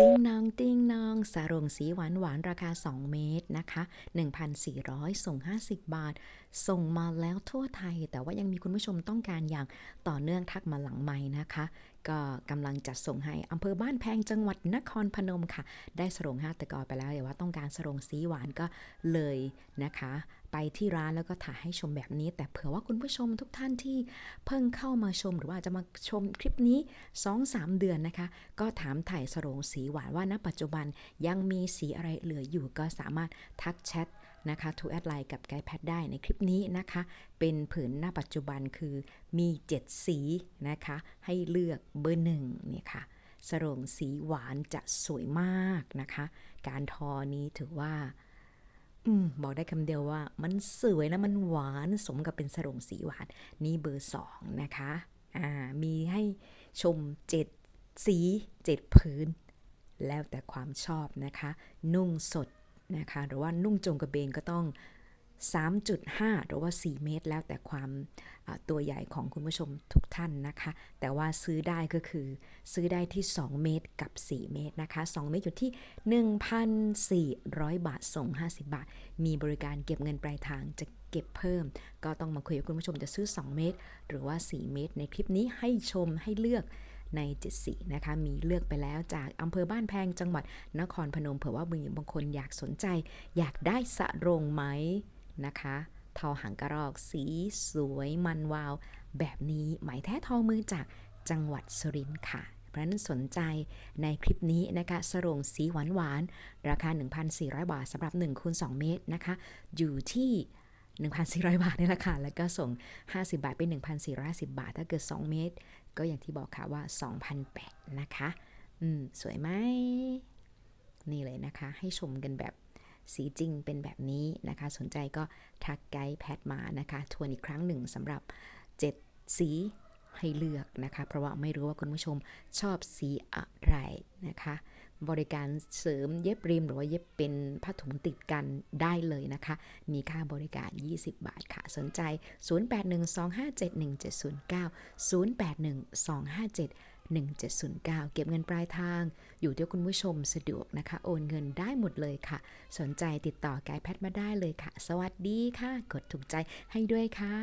ติ้งนองติ้งนองสารงสีหวานหวานราคา 2 เมตรนะคะ 1,400 ส่ง 50 บาท ส่งมาแล้วทั่วไทย แต่ว่ายังมีคุณผู้ชมต้องการอย่างต่อเนื่องทักมาหลังไม้นะคะ ก็กำลังจัดส่งให้อำเภอบ้านแพงจังหวัดนครพนมค่ะ ได้สรงห้าตะกอไปแล้วอย่ว่าต้องการสรงสีหวานก็เลยนะคะ ไปที่ร้านแล้วก็ถ่ายให้ชมแบบนี้ แต่เผื่อว่าคุณผู้ชมทุกท่านที่เพิ่งเข้ามาชมหรือว่าจะมาชมคลิปนี้ 2-3 เดือนนะคะ ก็ถามถ่ายสรงสีหวานว่าณปัจจุบันยังมีสีอะไรเหลืออยู่ก็สามารถทักแชท นะคะทูแอดไลน์กับไกด์แพทได้ในคลิปนี้นะคะ เป็นผืนหน้าปัจจุบันคือมี 7 สีนะคะ ให้เลือกเบอร์หนึ่งเนี่ยค่ะสรงสีหวานจะสวยมากนะคะ การทอนี้ถือว่าอบอกได้คำเดียวว่ามันสวยและมันหวานสมกับเป็นสรงสีหวาน นี่เบอร์สองนะคะอ่ามีให้ชมเจ็ดสีเจ็ดพื้น แล้วแต่ความชอบนะคะ นุ่งสด นะคะหรือว่านุ่งจงกระเบนก็ต้อง 3.5 หรือว่า 4 เมตร แล้วแต่ความตัวใหญ่ของคุณผู้ชมทุกท่านนะคะ แต่ว่าซื้อได้ก็คือซื้อได้ที่ 2 เมตรกับ 4 เมตรนะคะ 2 เมตรอยู่ที่ 1,400 บาทส่ง 50 บาท มีบริการเก็บเงินปลายทางจะเก็บเพิ่ม ก็ต้องมาคุยกับคุณผู้ชมจะซื้อ 2 เมตร หรือว่า 4 เมตร ในคลิปนี้ให้ชมให้เลือก ใน7สีนะคะ มีเลือกไปแล้วจากอำเภอบ้านแพงจังหวัดนครพนม เผื่อว่าบางคนอยากสนใจ อยากได้สะรงไหมนะคะทอหางกระรอกสีสวยมันวาว แบบนี้ไหมายแท้ทอมือจากจังหวัดสุรินทร์ค่ะเพราะนั้นสนใจในคลิปนี้นะคะสรงสีหวานหวาน ราคา 1,400 บาทสำหรับ1คูณ2เมตรนะคะ อยู่ที่ 1,400 บาทนี่แหละค่ะ แล้วก็ส่ง 50 บาท เป็น 1,450บาท ถ้าเกิด 2 เมตร ก็อย่างที่บอกค่ะว่า2,008นะคะ อืม สวยไหม นี่เลยนะคะ ให้ชมกันแบบสีจริงเป็นแบบนี้นะคะ สนใจก็ทักไกด์แพทมานะคะ ทวนอีกครั้งหนึ่งสำหรับ 7 สีให้เลือกนะคะ เพราะว่าไม่รู้ว่าคุณผู้ชมชอบสีอะไรนะคะ บริการเสริมเย็บริมหรือว่าเย็บเป็นผ้าถุงติดกันได้เลยนะคะ มีค่าบริการ 20 บาทค่ะ สนใจ 0812571709 0812571709 เก็บเงินปลายทาง อยู่ที่คุณผู้ชมสะดวกนะคะ โอนเงินได้หมดเลยค่ะ สนใจติดต่อกด์แพทย์มาได้เลยค่ะ สวัสดีค่ะ กดถูกใจให้ด้วยค่ะ